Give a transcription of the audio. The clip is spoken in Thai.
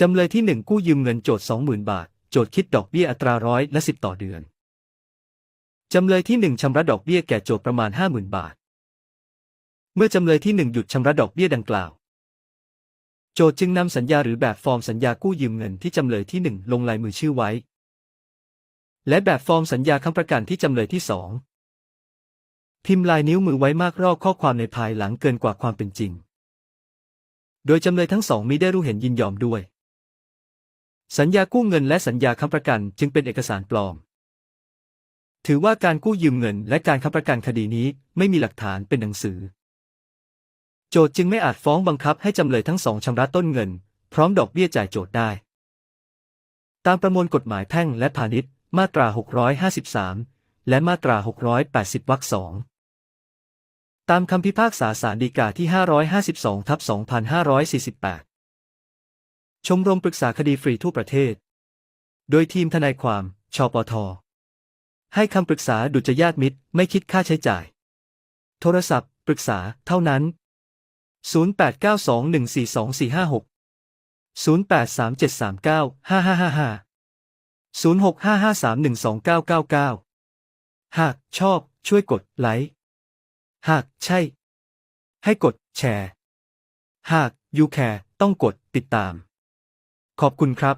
จำเลยที่หนึ่งกู้ยืมเงินโจทย์20,000 บาท โจทย์คิดดอกเบี้ยอัตราร้อยละสิบต่อเดือน จำเลยที่หนึ่งชำระดอกเบี้ยแก่โจทย์ประมาณ 50,000 บาท เมื่อจำเลยที่หนึ่งหยุดชำระดอกเบี้ยดังกล่าว โจทย์จึงนำสัญญาหรือแบบฟอร์มสัญญากู้ยืมเงินที่จำเลยที่หนึ่งลงลายมือชื่อไว้ และแบบฟอร์มสัญญาค้ำประกันที่จำเลยที่สองพิมพ์ลายนิ้วมือไว้มากรอบข้อความในภายหลังเกินกว่าความเป็นจริง โดยจำเลยทั้งสองมิได้รู้เห็นยินยอมด้วย สัญญากู้เงินและสัญญาค้ำประกันจึงเป็นเอกสารปลอม ถือว่าการกู้ยืมเงินและการค้ำประกันคดีนี้ไม่มีหลักฐานเป็นหนังสือ โจทย์จึงไม่อาจฟ้องบังคับให้จำเลยทั้งสองชำระต้นเงิน พร้อมดอกเบี้ยจ่ายโจทได้ ตามประมวลกฎหมายแพ่งและพาณิชย์ มาตรา 653 และมาตรา 680 วรรคสองตามคำพิพากษาศาลฎีกาที่ 552ทับ2548 ชมรมปรึกษาคดีฟรีทั่วประเทศ โดยทีมทนายความ ชปท ให้คำปรึกษาดุจยาติมิตร ไม่คิดค่าใช้จ่าย โทรศัพท์ ปรึกษาเท่านั้น 0892142456 0837395555 0655312999 หากชอบช่วยกดไลค์ หากใช่ ให้กดแชร์ หากยูแคร์ต้องกดติดตาม ขอบคุณครับ